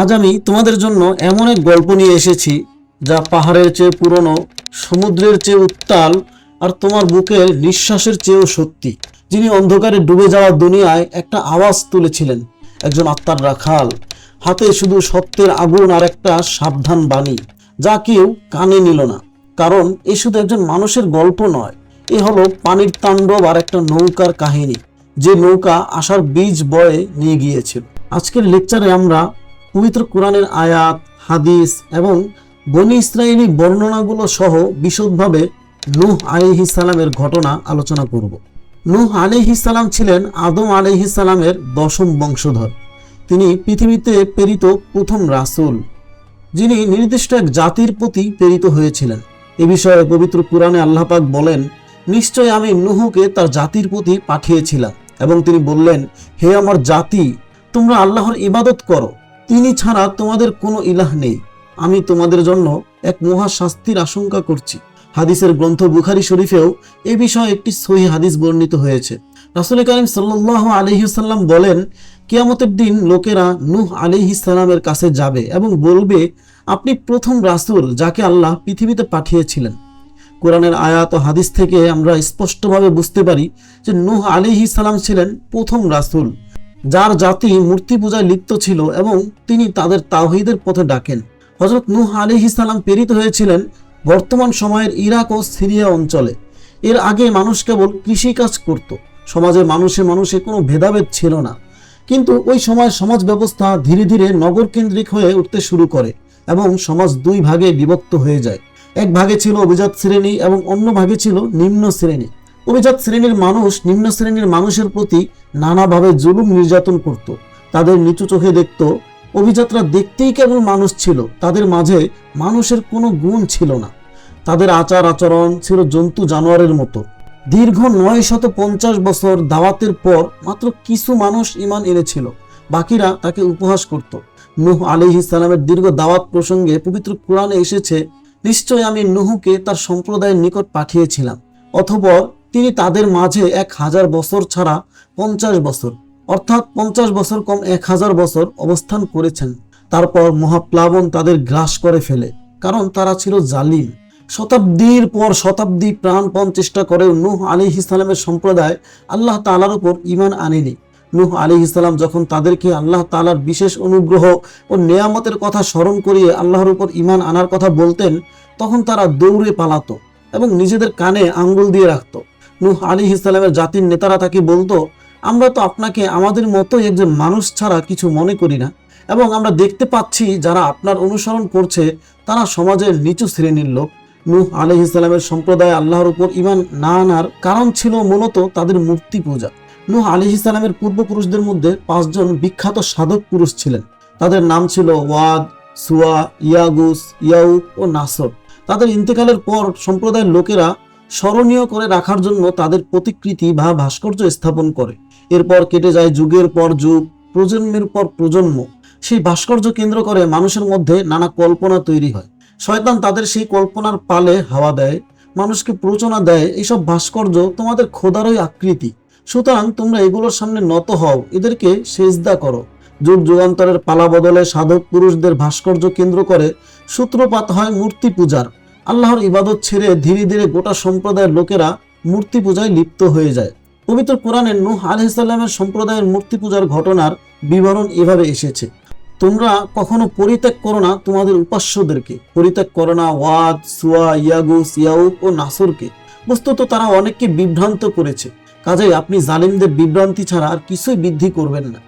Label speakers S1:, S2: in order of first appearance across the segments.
S1: আজ আমি তোমাদের জন্য এমন এক গল্প নিয়ে এসেছি যা পাহাড়ের চেয়ে পুরনো, সমুদ্রের চেয়ে উত্তাল আর তোমার বুকের নিঃশ্বাসের চেয়েও সত্যি। যিনি অন্ধকারে ডুবে যাওয়া দুনিয়ায় একটা আওয়াজ তুলেছিলেন, একজন আত্মার রাখাল। হাতে শুধু সত্যের আগুন আর একটা সাবধান বাণী, যা কেউ কানে নিল না। কারণ এ শুধু একজন মানুষের গল্প নয়, এ হলো পানির তাণ্ডব আর একটা নৌকার কাহিনী, যে নৌকা আশার বীজ বয়ে নিয়ে গিয়েছিল। আজকের লেকচারে আমরা পবিত্র কোরআনের আয়াত, হাদিস এবং বনি ইসরায়েলি বর্ণনাগুলো সহ বিশদভাবে নূহ সালামের ঘটনা আলোচনা করব। নূহ সালাম ছিলেন আদম সালামের দশম বংশধর। তিনি পৃথিবীতে প্রেরিত প্রথম রাসূল, যিনি নির্দিষ্ট এক জাতির প্রতি প্রেরিত হয়েছিলেন। এ বিষয়ে পবিত্র কোরআনে আল্লাহ পাক বলেন, নিশ্চয় আমি নুহুকে তার জাতির প্রতি পাঠিয়েছিলাম এবং তিনি বললেন, হে আমার জাতি, তোমরা আল্লাহর ইবাদত করো। তিনি ছাড়া তোমাদের কোনো ইলাহ নেই। আমি তোমাদের জন্য এক মহা শাস্তির আশঙ্কা করছি। হাদিসের গ্রন্থ বুখারি শরীফেও এ বিষয়ে একটি সহি হাদিস বর্ণিত হয়েছে। রাসুল করিম সাল্লাহ আলহিসাল্লাম বলেন, কিয়ামতের দিন লোকেরা নূহ আলিহিসাল্লামের কাছে যাবে এবং বলবে, আপনি প্রথম রাসুল যাকে আল্লাহ পৃথিবীতে পাঠিয়েছিলেন। কোরআনের আয়াত ও হাদিস থেকে আমরা স্পষ্টভাবে বুঝতে পারি যে নুহ আলিহি সালাম ছিলেন প্রথম রাসূল। যার জাতি মূর্তি পূজায় লিপ্ত ছিল এবং তিনি তাদের তাওহীদের পথে ডাকেন। হজরত নূহ আলিহি সালাম প্রেরিত হয়েছিলেন বর্তমান সময়ের ইরাক ও সিরিয়া অঞ্চলে। এর আগে মানুষ কেবল কৃষিকাজ করত। সমাজে মানুষে মানুষে কোনো ভেদাভেদ ছিল না। কিন্তু ওই সময় সমাজ ব্যবস্থা ধীরে ধীরে নগর কেন্দ্রিক হয়ে উঠতে শুরু করে এবং সমাজ দুই ভাগে বিভক্ত হয়ে যায়। এক ভাগে ছিল অভিজাত শ্রেণি এবং অন্য ভাগে ছিল নিম্ন শ্রেণি। অভিজাত শ্রেণির মানুষ নিম্ন শ্রেণির মানুষের প্রতি নানাভাবে জুলুম নির্যাতন করত। তাদের নিচু চোখে দেখত, অভিজাতরা দেখতেই কেবল মানুষ ছিল, তাদের মাঝে মানুষের কোনো গুণ ছিল না। তাদের আচার আচরণ ছিল জন্তু জানোয়ারের মতো। দীর্ঘ নয় শত পঞ্চাশ বছর দাওয়াতের পর মাত্র কিছু মানুষ ইমান এনেছিল, বাকিরা তাকে উপহাস করত। নুহ আলিহ ইসলামের দীর্ঘ দাওয়াত প্রসঙ্গে পবিত্র কোরআনে এসেছে, নিশ্চয় আমি নুহুকে তার সম্প্রদায়ের নিকট পাঠিয়েছিলাম অথবা তিনি তাদের মাঝে এক হাজার বছর ছাড়া পঞ্চাশ বছর, অর্থাৎ পঞ্চাশ বছর কম এক হাজার বছর অবস্থান করেছেন। তারপর মহাপ্লাবন তাদের গ্রাস করে ফেলে, কারণ তারা ছিল জালিম। শতাব্দীর পর শতাব্দী প্রাণপণ চেষ্টা করেও নূহ আলী ইসলামের সম্প্রদায় আল্লাহ তালার উপর ইমান আনেনি। নূহ আলী ইসলাম যখন তাদেরকে আল্লাহ তালার বিশেষ অনুগ্রহ ও নেয়ামতের কথা স্মরণ করিয়ে আল্লাহর উপর ইমান আনার কথা বলতেন, তখন তারা দৌড়ে পালাতো এবং নিজেদের কানে আঙ্গুল দিয়ে রাখতো। নূহ আলী ইসলামের জাতির নেতারা তাকে বলতো, আমরা তো আপনাকে আমাদের মতোই একজন মানুষ ছাড়া কিছু মনে করি না। এবং আমরা দেখতে পাচ্ছি যারা আপনার অনুসরণ করছে, তারা সমাজের নিচু শ্রেণির লোক। নূহ আলহ ইসলামের সম্প্রদায় আল্লাহর উপর ইমান না আনার কারণ ছিল মূলত তাদের মূর্তি পূজা। নূহ আলহ ইসলামের পূর্বপুরুষদের মধ্যে পাঁচজন বিখ্যাত সাধক পুরুষ ছিলেন। তাদের নাম ছিল ওয়াদ, সুয়া, ইয়াগুস ইয়াউক ও নাসর। তাদের ইন্তেকালের পর সম্প্রদায়ের লোকেরা স্মরণীয় করে রাখার জন্য তাদের প্রতিকৃতি বা ভাস্কর্য স্থাপন করে। এরপর কেটে যায় যুগের পর যুগ, প্রজন্মের পর প্রজন্ম। সেই ভাস্কর্য কেন্দ্র করে মানুষের মধ্যে নানা কল্পনা তৈরি হয়। শয়তান তাদের সেই কল্পনার পালে হাওয়া দেয়, মানুষকে প্রচনা দেয় এইসব ভাস্কর্য তোমাদের খোদারই আকৃতি। সুতরাং তোমরা এগুলোর সামনে নত হও, এদেরকে সেজদা করো। যুগ যুগান্তরের পালা বদলে সাধক পুরুষদের ভাস্কর্য কেন্দ্র করে সূত্রপাত হয় মূর্তি পূজার। আল্লাহর ইবাদত ছেড়ে ধীরে ধীরে গোটা সম্প্রদায়ের লোকেরা মূর্তি পূজায় লিপ্ত হয়ে যায়। পবিত্র কোরআনে নূহ আলহিসাল্লামের সম্প্রদায়ের মূর্তি পূজার ঘটনার বিবরণ এভাবে এসেছে। তোমরা কখনো পরিত্যাগ করো না তোমাদের উপাস্যদেরকে। পরিত্যাগ করো না ওয়াদ, সুয়া, ইয়াগুস ইয়াউক ও নাসরকে। বস্তুত তারা অনেককে বিভ্রান্ত করেছে। কাজেই আপনি জালিমদের বিভ্রান্তি ছাড়া আর কিছুই বৃদ্ধি করবেন না।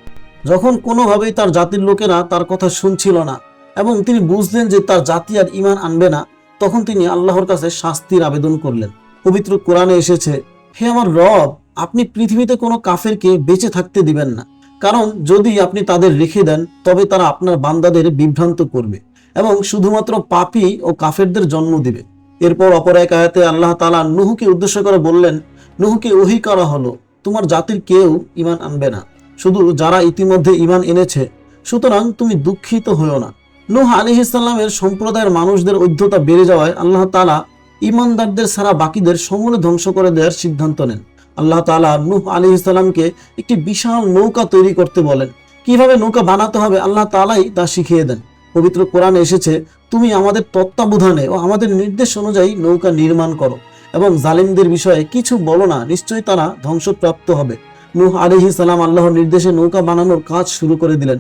S1: যখন কোনোভাবেই তার জাতির লোকেরা তার কথা শুনছিল না এবং তিনি বুঝলেন যে তার জাতি আর ইমান আনবে না তখন তিনি আল্লাহর কাছে শাস্তির আবেদন করলেন। পবিত্র কোরআনে এসেছে, হে আমার রব, আপনি পৃথিবীতে কোনো কাফেরকে বেঁচে থাকতে দিবেন না। কারণ যদি আপনি তাদের রেখে দেন, তবে তারা আপনার বান্দাদের বিভ্রান্ত করবে এবং শুধুমাত্র পাপি ও কাফেরদের জন্ম দিবে। এরপর অপর এক আয়াতে আল্লাহ তালা নুহুকে উদ্দেশ্য করে বললেন, নুহুকে ওহি করা হলো, তোমার জাতির কেউ ইমান আনবে না। শুধু যারা ইতিমধ্যে ইমান এনেছে, সুতরাং তুমি দুঃখিত হয়েও না। নূহ আলিহ ইসলামের সম্প্রদায়ের মানুষদের ঐধ্যতা বেড়ে যাওয়ায় আল্লাহ তালা ইমানদারদের সারা বাকিদের সমূলে ধ্বংস করে দেওয়ার সিদ্ধান্ত নেন। আল্লাহ তালা নূহ আলী ইসলামকে একটি বিশাল নৌকা তৈরি করতে বলেন। কীভাবে নৌকা বানাতে হবে আল্লাহ তালাই তা শিখিয়ে দেন। পবিত্র কোরআনে এসেছে, তুমি আমাদের তত্ত্বাবধানে ও আমাদের নির্দেশ অনুযায়ী নৌকা নির্মাণ করো এবং জালিমদের বিষয়ে কিছু বলো না, নিশ্চয়ই তারা ধ্বংসপ্রাপ্ত হবে। নুহ আলিহি সালাম আল্লাহর নির্দেশে নৌকা বানানোর কাজ শুরু করে দিলেন।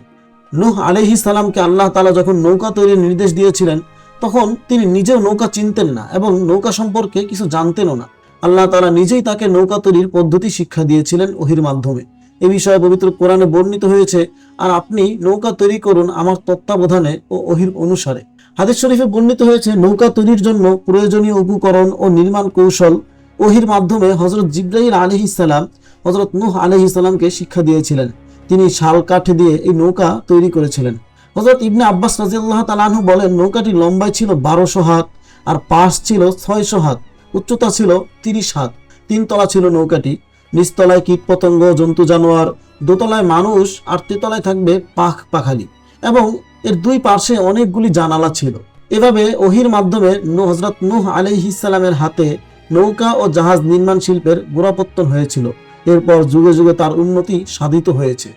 S1: নূহ আলিহি সালামকে আল্লাহ তালা যখন নৌকা তৈরির নির্দেশ দিয়েছিলেন, তখন তিনি নিজেও নৌকা চিনতেন না এবং নৌকা সম্পর্কে কিছু জানতেনও না। আল্লাহ তালা নিজেই তাকে নৌকা তৈরির পদ্ধতি শিক্ষা দিয়েছিলেন ওহির মাধ্যমে। এ বিষয়ে পবিত্র কোরআনে বর্ণিত হয়েছে, আর আপনি নৌকা তৈরি করুন আমার তত্ত্বাবধানে ও ওহির অনুসারে। হাদিস শরীফে বর্ণিত হয়েছে, নৌকা তৈরির জন্য প্রয়োজনীয় উপকরণ ও নির্মাণ কৌশল ওহির মাধ্যমে হজরত জিব্রাহিল আলহিসাল্লাম হজরত নূহ আলহিসাল্লামকে শিক্ষা দিয়েছিলেন। তিনি শাল কাঠ দিয়ে এই নৌকা তৈরি করেছিলেন। হজরত ইবনে আব্বাস রাজিয়াল্লাহ তালাহু বলেন, নৌকাটি লম্বায় ছিল বারোশো হাত আর পাশ ছিল ছয়শো হাত, উচ্চতা ছিল তিরিশ হাত। তিন তলা ছিল নৌকাটি। নিচতলায় কীটপতঙ্গ, জন্তু, জানোয়ার, দোতলায় মানুষ আর তেতলায় থাকবে পাখ পাখালি এবং এর দুই পার্শ্বে অনেকগুলি জানালা ছিল। এভাবে ওহির মাধ্যমে নূহ- হজরত নূহ আলাইহিসালামের হাতে নৌকা ও জাহাজ নির্মাণ শিল্পের গোড়াপত্তন হয়েছিল। এরপর যুগে যুগে তার উন্নতি সাধিত হয়েছে।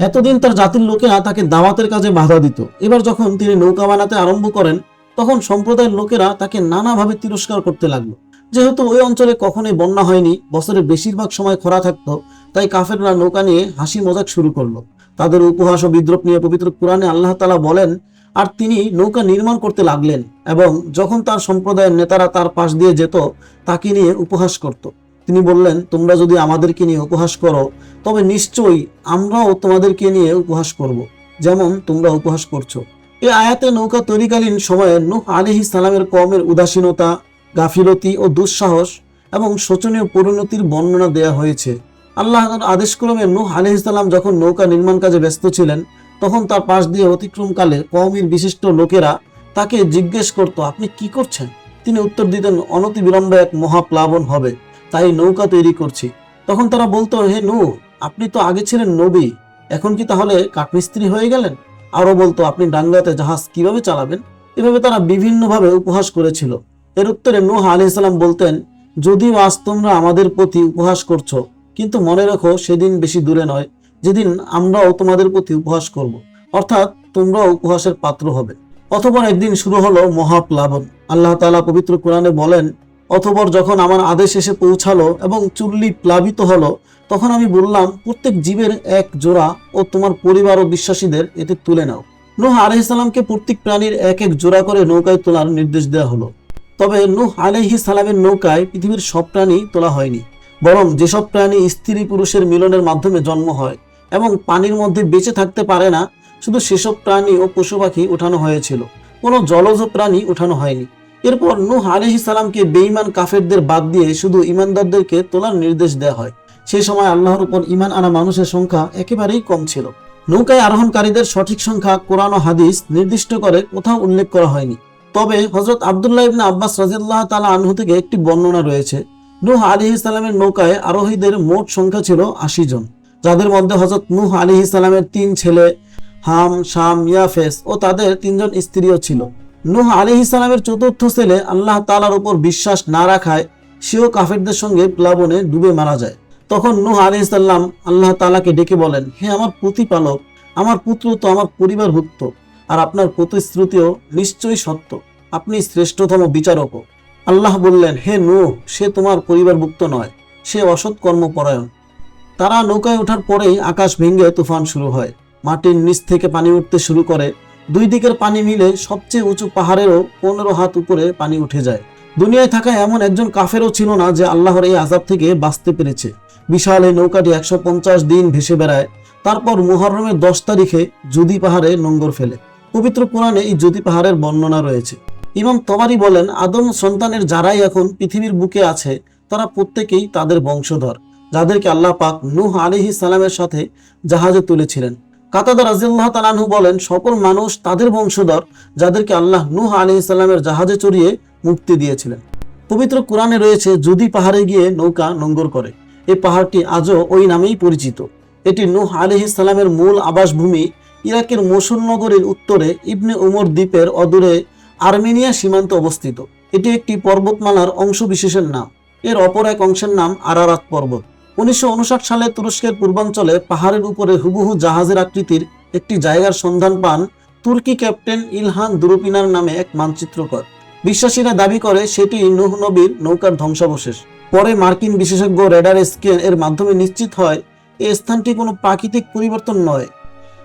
S1: এতদিন তার জাতির লোকেরা তাকে দাওয়াতের কাজে বাধা দিত। এবার যখন তিনি নৌকা বানাতে আরম্ভ করেন, তখন সম্প্রদায়ের লোকেরা তাকে নানাভাবে তিরস্কার করতে লাগল। যেহেতু ওই অঞ্চলে কখনোই বন্যা হয়নি, বছরের বেশিরভাগ সময় খরা থাকতো, তাই কাফেররা নৌকা নিয়ে হাসি মজাক শুরু করল। তাদের উপহাস ও বিদ্রোপ নিয়ে পবিত্র কোরআনে আল্লাহ তালা বলেন, আর তিনি নৌকা নির্মাণ করতে লাগলেন এবং যখন তার সম্প্রদায়ের নেতারা তার পাশ দিয়ে যেত, তাকে নিয়ে উপহাস করত। তিনি বললেন, তোমরা যদি আমাদেরকে নিয়ে উপহাস করো, তবে নিশ্চয়ই আমরাও তোমাদেরকে নিয়ে উপহাস করব। যেমন তোমরা উপহাস করছ। এই আয়াতে নৌকা তৈরিকালীন সময়ে নূহ আলিহি সালামের কমের উদাসীনতা, গাফিলতি ও দুঃসাহস এবং শোচনীয় পরিণতির বর্ণনা দেয়া হয়েছে। আল্লাহর আদেশক্রমে নূহ আলহিসাল্লাম যখন নৌকা নির্মাণ কাজে ব্যস্ত ছিলেন, তখন তার পাশ দিয়ে অতিক্রমকালে কওমের বিশিষ্ট লোকেরা তাকে জিজ্ঞেস করত, আপনি কি করছেন? তিনি উত্তর দিতেন অনতি বিলম্বে এক মহাপ্লাবন হবে। তাই নৌকা তৈরি করছি। তখন তারা বলতো, হে নূহ আপনি তো আগে ছিলেন নবী, এখন কি তাহলে কাঠমিস্ত্রি হয়ে গেলেন? আরও বলতো, আপনি ডাঙ্গাতে জাহাজ কীভাবে চালাবেন? এভাবে তারা বিভিন্নভাবে উপহাস করেছিল। এর উত্তরে নূহ আলাইসাল্লাম বলতেন, যদিও আজ তোমরা আমাদের প্রতি উপহাস করছ, কিন্তু মনে রাখো সেদিন বেশি দূরে নয়, যেদিন আমরাও তোমাদের প্রতি উপহাস করব। অর্থাৎ তোমরাও উপহাসের পাত্র হবে। অথবা একদিন শুরু হলো মহাপ্লাবন। আল্লাহ তাআলা পবিত্র কোরআনে বলেন অথবর যখন আমার আদেশ এসে পৌঁছালো এবং চুল্লি প্লাবিত হলো, তখন আমি বললাম, প্রত্যেক জীবের এক জোড়া ও তোমার পরিবার ও বিশ্বাসীদের এতে তুলে নাও। নূহ আলাইহিসসালামকে প্রত্যেক প্রাণীর এক এক জোড়া করে নৌকায় তোলার নির্দেশ দেওয়া হলো। তবে নুহ আলাইহিস সালামের নৌকায় পৃথিবীর সব প্রাণী তোলা হয়নি, বরং যেসব প্রাণী স্ত্রী পুরুষের মিলনের মাধ্যমে জন্ম হয় এবং পানির মধ্যে বেঁচে থাকতে পারে না, শুধু সেসব প্রাণী ও পশু পাখি উঠানো হয়েছিল। কোনো জলজ প্রাণী উঠানো হয়নি। এরপর নূহ আলাইহিস সালামকে বেঈমান কাফেরদের বাদ দিয়ে শুধু ইমানদারদেরকে তোলার নির্দেশ দেওয়া হয়। সেই সময় আল্লাহর উপর ইমান আনা মানুষের সংখ্যা একেবারেই কম ছিল। নৌকায় আরোহণকারীদের সঠিক সংখ্যা কোরআন ও হাদিস নির্দিষ্ট করে কোথাও উল্লেখ করা হয়নি। তবে হজরত আবদুল্লাহ ইবনে আব্বাস রাজিয়াল্লাহ তালা আনহু থেকে একটি বর্ণনা রয়েছে। নূহ আলী ইসলামের নৌকায় আরোহীদের মোট সংখ্যা ছিল আশি জন, যাদের মধ্যে হজরত নূহ আলী ইসলামের তিন ছেলে, হাম, শাম, ইয়াফেস ও তাদের তিনজন স্ত্রীও ছিল। নূহ আলী ইসলামের চতুর্থ ছেলে আল্লাহ তালার উপর বিশ্বাস না রাখায় সেও কাফেরদের সঙ্গে প্লাবনে ডুবে মারা যায়। তখন নূহ আলী ইসাল্লাম আল্লাহ তালাকে ডেকে বলেন, হে আমার প্রতিপালক, আমার পুত্র তো আমার পরিবারভুক্ত, আর আপনার প্রতিশ্রুতিও নিশ্চয়ই সত্য। আপনি শ্রেষ্ঠতম বিচারকও আল্লাহ বললেন, হে নূহ, সে তোমার পরিবারভুক্ত নয়, সে অসৎ কর্মপরায়ণ। তারা নৌকায় ওঠার পরেই আকাশ ভেঙে তুফান শুরু হয়। মাটির নিচ থেকে পানি উঠতে শুরু করে। দুই দিকের পানি মিলে সবচেয়ে উঁচু পাহাড়েরও পনেরো হাত উপরে পানি উঠে যায়। দুনিয়ায় থাকা এমন একজন কাফেরও ছিল না যে আল্লাহর এই আজাব থেকে বাঁচতে পেরেছে। বিশাল এই নৌকাটি একশো পঞ্চাশ দিন ভেসে বেড়ায়, তারপর মুহররমের দশ তারিখে জুদি পাহাড়ে নোঙ্গর ফেলে। পবিত্র কোরআনে এই জুদি পাহাড়ের বর্ণনা রয়েছে। ইমাম তবারি বলেন, আদম সন্তানের যারাই এখন পৃথিবীর বুকে আছে, তারা প্রত্যেকেই তাদের বংশধর, যাদেরকে আল্লাহ পাক নূহ আলিহি সালামের সাথে জাহাজে তুলেছিলেন। কাতাদা রাজিল্লাহ তালানহু বলেন, সকল মানুষ তাদের বংশধর যাদেরকে আল্লাহ নূহ আলিহি সালামের জাহাজে চড়িয়ে মুক্তি দিয়েছিলেন। পবিত্র কোরআনে রয়েছে, যদি পাহাড়ে গিয়ে নৌকা নোঙ্গর করে। এই পাহাড়টি আজও ওই নামেই পরিচিত। এটি নূহ আলিহি সালামের মূল আবাসভূমি ইরাকের মোসুল নগরীর উত্তরে ইবনে উমর দ্বীপের অদূরে আর্মেনিয়া সীমান্তে অবস্থিত। এটি একটি পর্বতমালার অংশ বিশেষের নাম। এর অপর এক অংশের নাম আরারাত পর্বত। উনিশশো উনষাট সালে তুরস্কের পূর্বাঞ্চলে পাহাড়ের উপরে হুবহু জাহাজের আকৃতির একটি জায়গার সন্ধান পান তুর্কি ক্যাপ্টেন ইলহান দুরুপিনার নামে এক মানচিত্রকর। বিশ্বাসীরা দাবি করে সেটি নূহ নবীর নৌকার ধ্বংসাবশেষ। পরে মার্কিন বিশেষজ্ঞ রেডার স্ক্যান এর মাধ্যমে নিশ্চিত হয় এই স্থানটি কোনো প্রাকৃতিক পরিবর্তন নয়,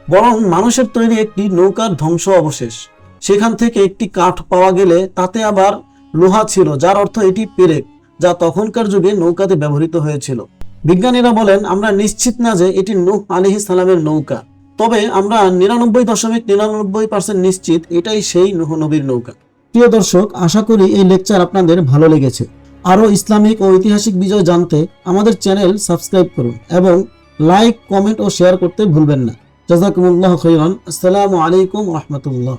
S1: বরং মানুষের তৈরি একটি নৌকার ধ্বংস অবশেষ সেখান থেকে একটি কাঠ পাওয়া গেলে তাতে আবার লোহা ছিল, যার অর্থ এটি পেরেক, যা তখনকার যুগে নৌকাতে ব্যবহৃত হয়েছিল। বিজ্ঞানীরা বলেন, আমরা নিশ্চিত না যে এটি নূহ আলিহি সালামের নৌকা, তবে আমরা নিরানব্বই দশমিক নিরানব্বই পার্সেন্ট নিশ্চিত এটাই সেই নূহ নবীর নৌকা। প্রিয় দর্শক, আশা করি এই লেকচার আপনাদের ভালো লেগেছে। আরও ইসলামিক ও ঐতিহাসিক বিজয় জানতে আমাদের চ্যানেল সাবস্ক্রাইব করুন এবং লাইক, কমেন্ট ও শেয়ার করতে ভুলবেন না। জাজাকুমুল্লাহ খৈরান আসসালামু আলাইকুম রহমতুল্লাহ।